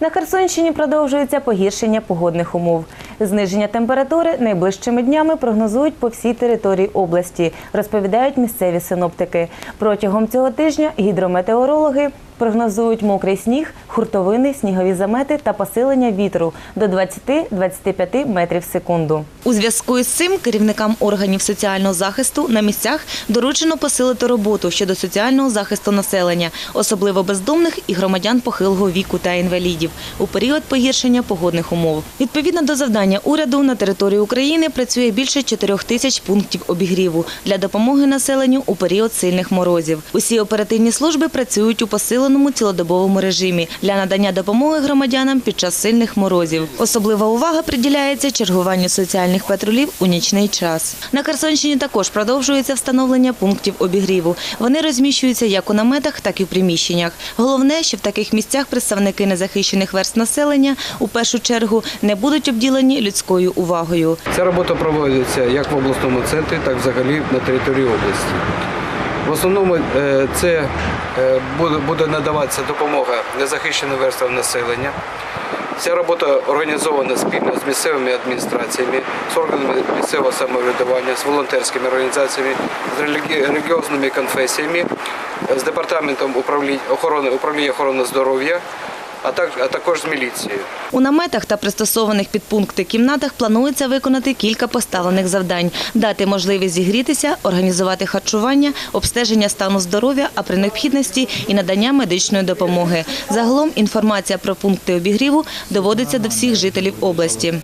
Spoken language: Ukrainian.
На Херсонщині продовжується погіршення погодних умов. Зниження температури найближчими днями прогнозують по всій території області, розповідають місцеві синоптики. Протягом цього тижня гідрометеорологи прогнозують мокрий сніг, хуртовини, снігові замети та посилення вітру до 20-25 метрів в секунду. У зв'язку із цим керівникам органів соціального захисту на місцях доручено посилити роботу щодо соціального захисту населення, особливо бездомних і громадян похилого віку та інвалідів у період погіршення погодних умов. Відповідно до завдання уряду на території України працює більше 4 тисяч пунктів обігріву для допомоги населенню у період сильних морозів. Усі оперативні служби працюють у посиленому цілодобовому режимі для надання допомоги громадянам під час сильних морозів. Особлива увага приділяється чергуванню соціальних патрулів у нічний час. На Херсонщині також продовжується встановлення пунктів обігріву. Вони розміщуються як у наметах, так і в приміщеннях. Головне, що в таких місцях представники незахищених верст населення у першу чергу не будуть обділені людською увагою. Ця робота проводиться як в обласному центрі, так і взагалі на території області. В основному е, це е, буде- надаватися допомога незахищеним верствам населення. Ця робота організована спільно з місцевими адміністраціями, з органами місцевого самоврядування, з волонтерськими організаціями, з релігі- релігіозними конфесіями, з департаментом охорони, управління охорони здоров'я, а, так, а також з міліцією. У наметах та пристосованих під пункти кімнатах планується виконати кілька поставлених завдань: дати можливість зігрітися, організувати харчування, обстеження стану здоров'я, а при необхідності і надання медичної допомоги. Загалом інформація про пункти обігріву доводиться до всіх жителів області.